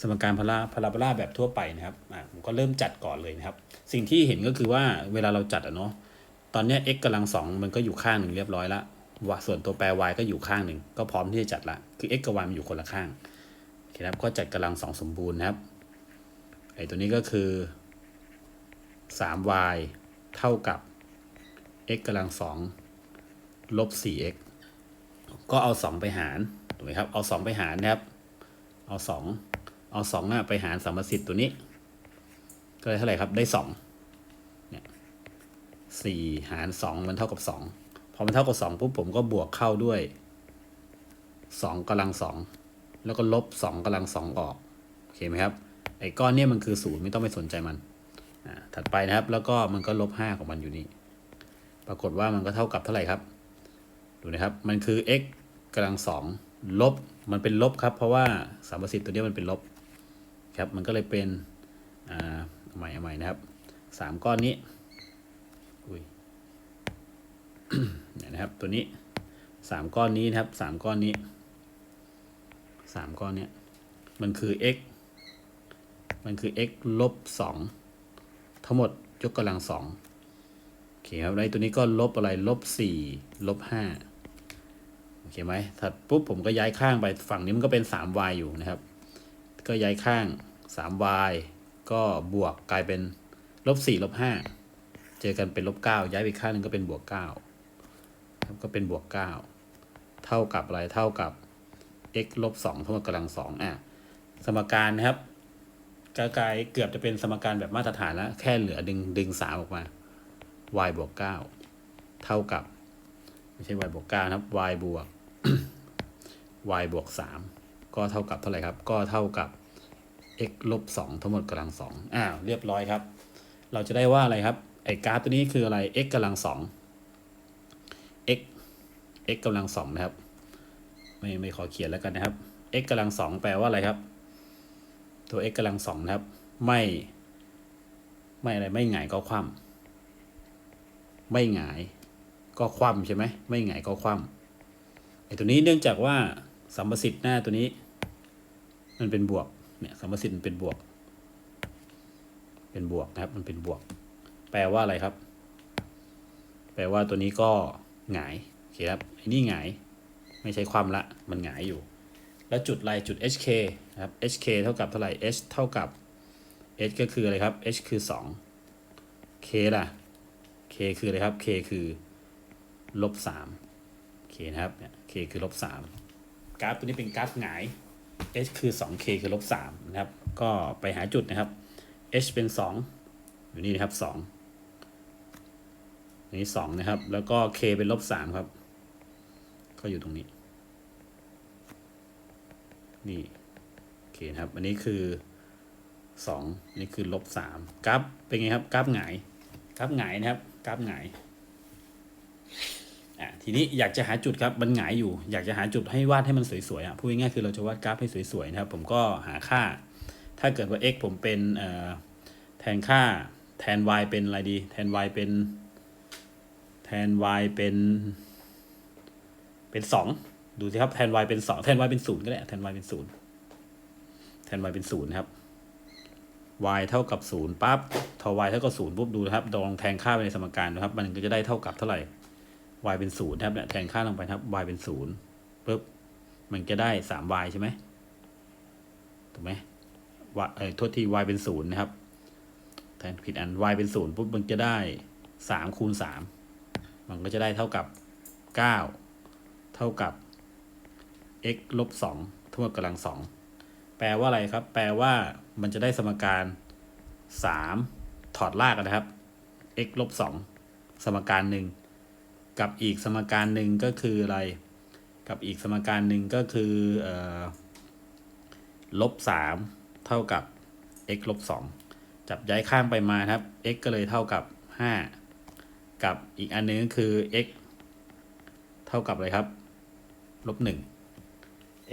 สมการพาราพาราโบลาแบบทั่วไปนะครับอ่าผมก็เริ่มจัดก่อนเลยนะครับ สิ่งที่เห็นก็คือว่าเวลาเราจัดอะเนาะตอนนี้ x กำลังสองมันก็อยู่ข้างหนึ่งเรียบร้อยละว่าส่วนตัวแปร y ก็อยู่ข้างหนึ่งก็พร้อมที่จะจัดละคือ x กับ y มันอยู่คนละข้างโอเคครับก็จัดกำลังสองสมบูรณ์นะครับไอ้ตัวนี้ก็คือ 3y เท่ากับ x กำลังสองลบ 4x ก็เอา 2 ไปหารถูกไหมครับ เอา 2 ไปหารนะครับ เอา 2 เอา2น่ะไปหารสมสิทธิ์ตัวนี้ ก็ได้เท่าไหร่ครับได้2เนี่ยสี่หาร2มันเท่ากับ2พอมันเท่ากับ2ปุ๊บผมก็บวกเข้าด้วย2กำลัง2แล้วก็ลบ2กำลัง2องออกโอเคไหมครับไอ้ก้อนเนี่ยมันคือ0ไม่ต้องไปสนใจมันอ่าถัดไปนะครับ แล้วก็มันก็ลบ5ของมันอยู่นี่ปรากฏว่ามันก็เท่ากับเท่าไหร่ครับ ดูนะครับ มันคือ x กำลังสองลบ มันเป็นลบครับ เพราะว่าสามประสิทธิ์ตัวนี้มันเป็นลบ ครับมันก็เลยเป็นอ่าใหม่ใหม่นะครับสามก้อนนี้อุ้ยเนี่ยนะครับตัวนี้สามก้อนนี้นะครับสามก้อนนี้สามก้อนเนี้ยมันคือ x มันคือ x ลบสองทั้งหมดยกกำลังสองโอเคครับในตัวนี้ก็ลบอะไรลบสี่ลบห้าโอเคไหมถัดปุ๊บผมก็ย้ายข้างไปฝั่งนี้มันก็เป็น 3y อยู่นะครับ ก็ย้ายข้าง 3y ก็บวกกลายเป็นลบสี่ลบห้าเจอกันเป็นลบเก้าย้ายไปข้างหนึงก็เป็นบวกเก้าครับก็เป็นบวกเก้าเท่ากับอะไรเท่ากับ x ลบสองเท่ากับกำลังสองอะสมการนะครับกลายเกือบจะเป็นสมการแบบมาตรฐานแล้ว แค่เหลือดึงดึงสามออกมา y บวกเก้าเท่ากับ ไม่ใช่ y บวกเก้านะครับ y บวก y บวกสามก็เท่ากับเท่าไหร่ครับ ก็เท่ากับ x ลบสองทั้งหมดกำลังสองอ้าวเรียบร้อยครับ เราจะได้ว่าอะไรครับ ไอ้กราฟตัวนี้คืออะไร x กำลังสอง x x กำลังสองนะครับ ไม่ไม่ขอเขียนแล้วกันนะครับ x กำลังสองแปลว่าอะไรครับ ตัว x กำลังสองนะครับ ไม่ ไม่อะไรไม่หงายก็คว่ำไม่หงายก็คว่ำใช่ไหมไม่หงายก็คว่ำไอ้ตัวนี้เนื่องจากว่าสัมประสิทธิ์หน้าตัวนี้ มันเป็นบวก เนี่ยสัมประสิทธิ์มันเป็นบวก เป็นบวกนะครับ มันเป็นบวก แปลว่าอะไรครับ แปลว่าตัวนี้ก็หงายโอเคครับไอ้นี่หงาย ไม่ใช่ความละ มันหงายอยู่ แล้วจุดอะไรจุด hk นะครับ hk เท่ากับเท่าไหร่ h เท่ากับ h ก็คืออะไรครับ h คือ 2 k ล่ะ k คืออะไรครับ k คือลบ3 k นะครับเนี่ย k คือลบ3กราฟตัวนี้เป็นกราฟหงาย h คือ 2k คือลบ3นะครับ ก็ไปหาจุดนะครับ h เป็น 2 อยู่นี่นะครับ2อนี้2นะครับ แล้วก็ k เป็นลบ3ครับ ก็อยู่ตรงนี้ นี่โอเคนะครับ อันนี้คือสองนี่คือลบสามกราฟเป็นไงครับ กราฟหงาย กราฟหงายนะครับ กราฟหงาย อะทีนี้อยากจะหาจุดครับมันหงายอยู่ อยากจะหาจุดให้วาดให้มันสวยๆอะพูดง่ายๆคือเราจะวาดกราฟให้สวยๆนะครับ ผมก็หาค่า ถ้าเกิดว่า x ผมเป็นแทนค่าแทน y เป็นอะไรดี แทน y เป็นแทน y เป็น เป็นสองดูสิครับแทน y เป็นสองแทน y เป็นศูนย์ก็ได้แทน y เป็นศูนย์แทน y เป็นศูนย์นะครับ y เท่ากับศูนย์ปั๊บทอ y เท่ากับศูนย์ปุ๊บดูนะครับลองแทนค่าไปในสมการนะครับ มันก็จะได้เท่ากับเท่าไหร่ y เป็นศูนย์นะครับเนี่ยแทนค่าลงไปครับ y เป็นศูนย์ปุ๊บมันจะได้สาม y ใช่ไหมถูกไหมวเอ้ยโทษที y เป็นศูนย์นะครับ แทนผิดอัน y เป็นศูนย์ปุ๊บมันจะได้สามคูณสามมันก็จะได้เท่ากับเก้าเท่ากับ x ลบสองทั้งหมดกำลังสองแปลว่าอะไรครับ แปลว่ามันจะได้สมการสามถอดรากนะครับ x ลบสองสมการหนึ่ง กับอีกสมการหนึ่งก็คืออะไร กับอีกสมการหนึ่งก็คือเอ่อลบสามเท่ากับ x ลบสองจับย้ายข้างไปมาครับ x ก็เลยเท่ากับห้ากับอีกอันนึงก็คือ x เท่ากับอะไรครับ ลบหนึ่ง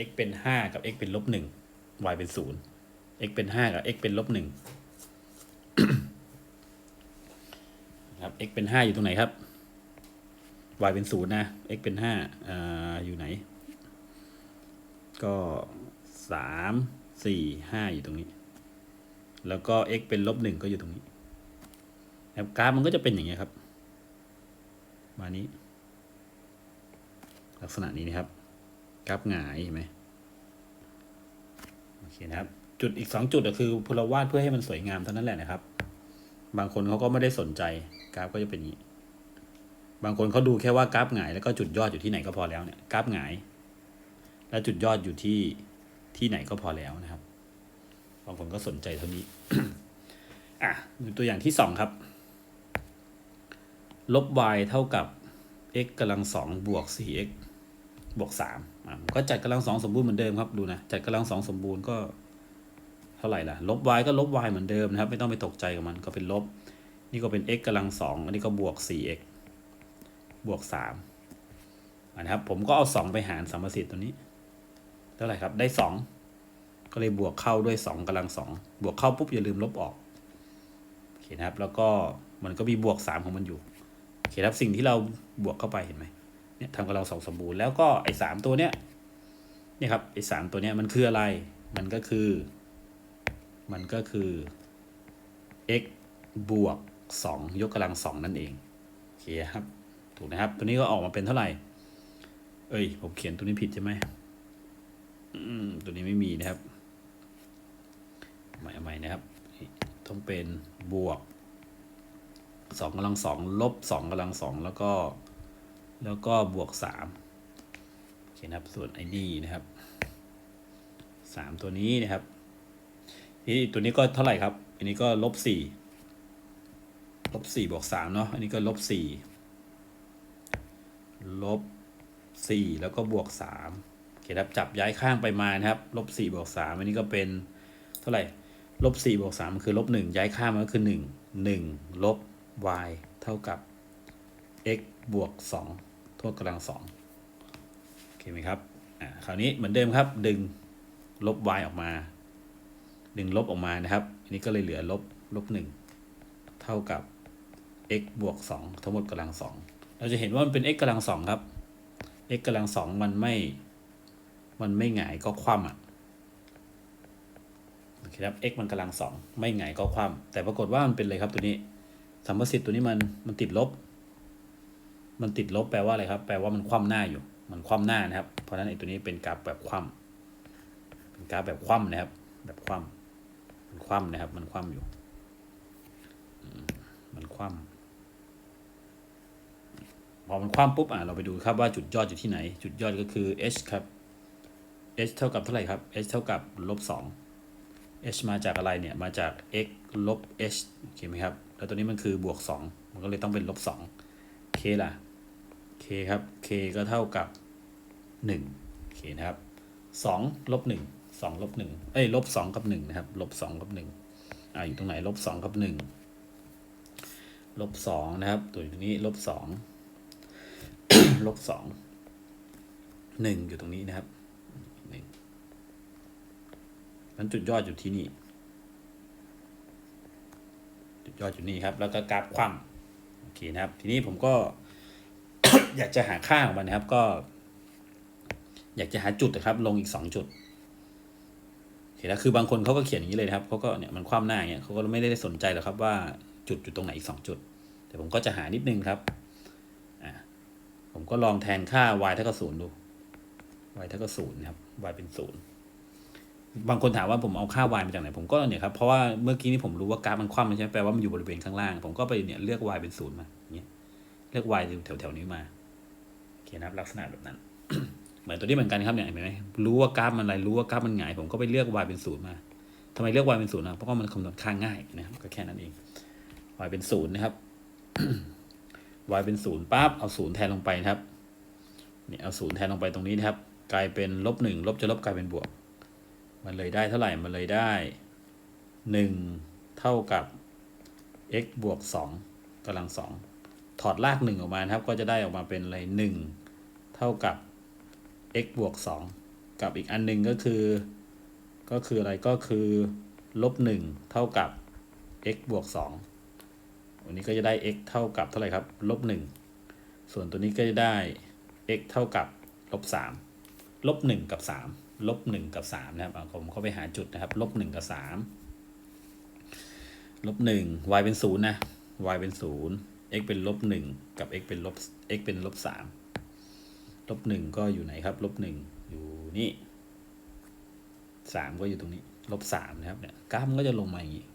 x เป็นห้ากับ x เป็นลบหนึ่ง y เป็นศูนย์ x เป็นห้ากับ x เป็นลบหนึ่งครับ x เป็นห้าอยู่ตรงไหนครับ y เป็นศูนย์นะ x เป็นห้าอ่าอยู่ไหน ก็สามสี่ห้าอยู่ตรงนี้ แล้วก็ x เป็นลบหนึ่งก็อยู่ตรงนี้ครับกราฟมันก็จะเป็นอย่างเงี้ยครับ มานี้ ลักษณะนี้นะครับ กราฟหงายเห็นไหมโอเคนะครับ จุดอีกสองจุดก็คือพลวาดเพื่อให้มันสวยงามเท่านั้นแหละนะครับ บางคนเขาก็ไม่ได้สนใจ กราฟก็จะเป็นอย่างนี้ บางคนเขาดูแค่ว่ากราฟหงายแล้วก็จุดยอดอยู่ที่ไหนก็พอแล้วเนี่ยกราฟหงาย แล้วจุดยอดอยู่ที่ที่ไหนก็พอแล้วนะครับ บางคนก็สนใจเท่านี้ อะดูตัวอย่างที่สองครับ ลบ y เท่ากับ x กำลังสองบวก 4x บวกสามอะก็จัดกำลังสองสมบูรณ์เหมือนเดิมครับดูนะจัดกำลังสองสมบูรณ์ก็เท่าไหร่ล่ะ ลบ y ก็ลบ y เหมือนเดิมนะครับ ไม่ต้องไปตกใจกับมันก็เป็นลบ นี่ก็เป็น x กำลังสองอันนี้ก็บวก 4x บวกสามนะครับ ผมก็เอาสองไปหารสมสิทธิ์ตัวนี้ เท่าไหร่ครับ ได้สอง ก็เลยบวกเข้าด้วยสองกำลังสอง บวกเข้าปุ๊บอย่าลืมลบออก โอเคนะครับ แล้วก็มันก็มีบวกสามของมันอยู่ โอเคครับ สิ่งที่เราบวกเข้าไปเห็นไหมเนี่ยทำกำลังสองสมบูรณ์ แล้วก็ไอ้สามตัวเนี้ย เนี่ยครับ ไอ้สามตัวเนี้ยมันคืออะไร มันก็คือ มันก็คือ x บวกสองยกกำลังสองนั่นเอง โอเคครับ ถูกนะครับ ตัวนี้ก็ออกมาเป็นเท่าไหร่ เอ้ย ผมเขียนตัวนี้ผิดใช่ไหมอืมตัวนี้ไม่มีนะครับใหม่ใหม่นะครับ ต้องเป็นบวกสองกำลังสองลบสองกำลังสองแล้วก็ แล้วก็บวกสามโอเคนะครับ ส่วนไอ้นี่นะครับสามตัวนี้นะครับนี่ตัวนี้ก็เท่าไหร่ครับ อันนี้ก็ลบสี่ลบสี่บวกสามเนาะ อันนี้ก็ลบสี่ ลบสี่แล้วก็บวกสามโอเคครับจับย้ายข้างไปมานะครับลบสี่บวกสามอันนี้ก็เป็นเท่าไหร่ลบสี่บวกสามคือลบหนึ่งย้ายข้างมันก็คือหนึ่งหนึ่งลบ y เท่ากับ x บวกสองโทษกำลังสองโอเคไหมครับอ่าคราวนี้เหมือนเดิมครับดึงลบ y ออกมา ดึงลบออกมานะครับ อันนี้ก็เลยเหลือลบลบหนึ่งเท่ากับ x บวกสองทั้งหมดกำลังสอง เราจะเห็นว่ามันเป็น x กำลังสองครับ x กำลังสองมันไม่ มันไม่หงายก็คว่ำอะโอเคครับ x มันกำลังสองไม่หงายก็คว่ำแต่ปรากฏว่ามันเป็นเลยครับตัวนี้สัมประสิทธิ์ตัวนี้มันมันติดลบ มันติดลบแปลว่าอะไรครับ แปลว่ามันคว่ำหน้าอยู่ มันคว่ำหน้านะครับ เพราะฉะนั้นไอ้ตัวนี้เป็นกราฟแบบคว่ำเป็นกราฟแบบคว่ำนะครับ แบบคว่ำมันคว่ำนะครับ มันคว่ำอยู่ มันคว่ำ พอมันคว่ำปุ๊บอะเราไปดูครับว่าจุดยอดอยู่ที่ไหน จุดยอดก็คือ h ครับ h เท่ากับเท่าไหร่ครับ h เท่ากับลบสอง h มาจากอะไรเนี่ย มาจาก x ลบ h โอเคไหมครับ แล้วตัวนี้มันคือบวกสองมันก็เลยต้องเป็นลบสอง k ล่ะ k ครับ k ก็เท่ากับหนึ่งโอเคนะครับสองลบหนึ่งสองลบหนึ่งเอ้ยลบสองกับหนึ่งนะครับลบสองกับหนึ่งอ่าอยู่ตรงไหนลบสองกับหนึ่งลบสองนะครับ ตัวนี้ลบสอง ลบสองหนึ่งอยู่ตรงนี้นะครับหนึ่งมันจุดยอดอยู่ที่นี่ จุดยอดอยู่นี่ครับ แล้วก็กราฟคว่ำโอเคนะครับ ทีนี้ผมก็อยากจะหาค่าของมันนะครับ ก็ อยากจะหาจุดนะครับ ลงอีกสองจุดโอเคแล้วคือบางคนเขาก็เขียนอย่างนี้เลยนะครับเขาก็เนี่ยมันคว่ำหน้าเงี้ยเขาก็ไม่ได้สนใจหรอกครับว่าจุดอยู่ตรงไหนอีกสองจุด แต่ผมก็จะหานิดนึงครับ ผมก็ลองแทนค่า y เท่ากับศูนย์ดู y เท่ากับศูนย์นะครับ y เป็นศูนย์บางคนถามว่าผมเอาค่า y มาจากไหน ผมก็เนี่ยครับเพราะว่าเมื่อกี้นี้ผมรู้ว่ากราฟมันคว่ำใช่ไหมแปลว่ามันอยู่บริเวณข้างล่าง ผมก็ไปเนี่ยเลือก y เป็นศูนย์มาอย่างเงี้ยเลือก y อยู่แถวนี้มาโอเคนะครับลักษณะแบบนั้น เหมือนตัวนี้เหมือนกันครับเนี่ยเห็นไหมรู้ว่ากราฟมันอะไรรู้ว่ากราฟมันหงาย ผมก็ไปเลือก y เป็นศูนย์มาทำไมเลือก y เป็นศูนย์นะเพราะว่ามันคำนวณค่าง่ายนะครับก็แค่นั้นเอง y เป็นศูนย์นะครับ y เป็นศูนย์ปั๊บเอาศูนย์แทนลงไปนะครับเนี่ยเอาศูนย์แทนลงไปตรงนี้นะครับ กลายเป็นลบหนึ่งลบจะลบกลายเป็นบวก มันเลยได้เท่าไหร่มันเลยได้หนึ่งเท่ากับ x บวกสองกำลังสองถอดรากหนึ่งออกมาครับ ก็จะได้ออกมาเป็นอะไรหนึ่งเท่ากับ x บวกสองกับอีกอันหนึ่งก็คือ ก็คืออะไรก็คือลบหนึ่งเท่ากับ x บวกสอง วันนี้ก็จะได้ x เท่ากับเท่าไหร่ครับลบหนึ่งส่วนตัวนี้ก็จะได้ x เท่ากับลบสามลบหนึ่งกับสามลบหนึ่งกับสามนะครับผมเข้าไปหาจุดนะครับลบหนึ่งกับสามลบหนึ่ง y เป็นศูนย์นะ y เป็นศูนย์ x เป็นลบหนึ่งกับ x เป็นลบ x เป็นลบสามลบหนึ่งก็อยู่ไหนครับลบหนึ่งอยู่นี่สามก็อยู่ตรงนี้ลบสามนะครับเนี่ยกรามก็จะลงมาอย่างนี้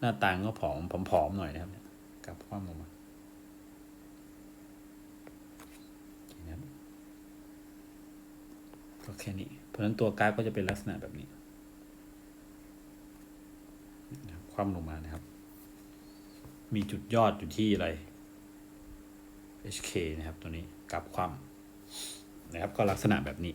หน้าตางก็ผอมผอมๆหน่อยนะครับเกลับความลงมาก็แค่นี้ เพราะฉะนั้นตัวกราฟก็จะเป็นลักษณะแบบนี้ครับความลงมานะครับ มีจุดยอดอยู่ที่อะไร HK นะครับตัวนี้กราฟความนะครับก็ลักษณะแบบนี้